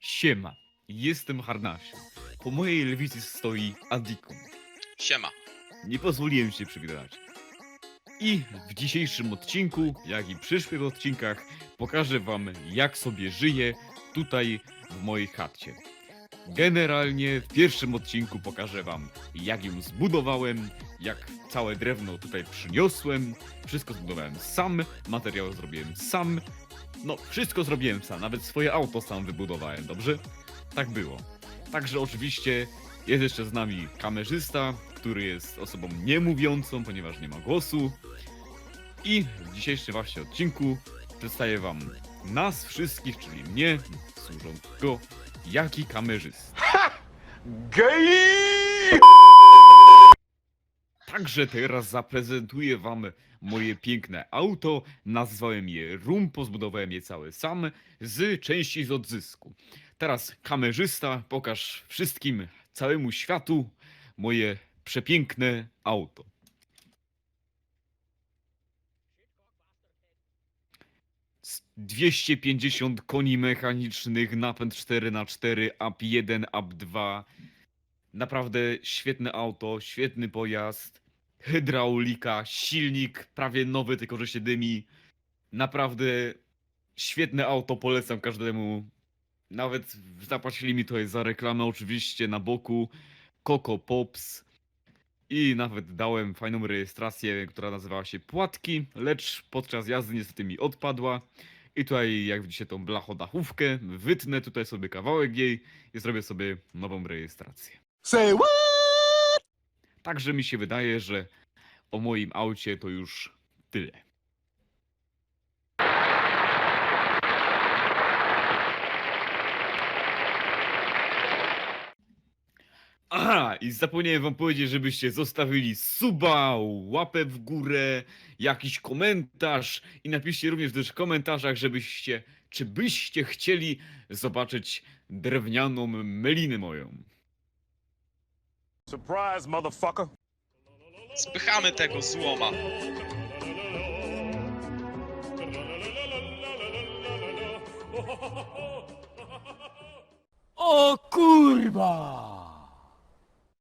Siema, jestem Harnasiu. Po mojej lewicy stoi Adikun. Siema. Nie pozwoliłem się przywitać. I w dzisiejszym odcinku, jak i przyszłych odcinkach, pokażę wam, jak sobie żyję tutaj w mojej chacie. Generalnie w pierwszym odcinku pokażę wam, jak ją zbudowałem, jak całe drewno tutaj przyniosłem. Wszystko zbudowałem sam, materiał zrobiłem sam. No, wszystko zrobiłem sam, nawet swoje auto sam wybudowałem, dobrze? Tak było. Także oczywiście jest jeszcze z nami kamerzysta, który jest osobą niemówiącą, ponieważ nie ma głosu. I w dzisiejszym właśnie odcinku przedstawię wam nas wszystkich, czyli mnie, służącego, jak i kamerzysta. Gay! Także teraz zaprezentuję wam moje piękne auto. Nazwałem je Rumpo, zbudowałem je całe sam z części z odzysku. Teraz kamerzysta, pokaż wszystkim, całemu światu moje przepiękne auto. Z 250 koni mechanicznych, napęd 4x4, AP1, AP2. Naprawdę świetne auto, świetny pojazd, hydraulika, silnik prawie nowy, tylko że się dymi. Naprawdę świetne auto, polecam każdemu. Nawet zapłacili mi to za reklamę oczywiście na boku. Coco Pops. I nawet dałem fajną rejestrację, która nazywała się Płatki, lecz podczas jazdy niestety mi odpadła. I tutaj, jak widzicie, tą blachodachówkę, wytnę tutaj sobie kawałek jej i zrobię sobie nową rejestrację. Say what? Także mi się wydaje, że o moim aucie to już tyle. Aha, i zapomniałem wam powiedzieć, żebyście zostawili suba, łapę w górę, jakiś komentarz i napiszcie również też w komentarzach, żebyście, czy byście chcieli zobaczyć drewnianą melinę moją. Surprise, motherfucker. Spychamy tego złoma. O kurwa!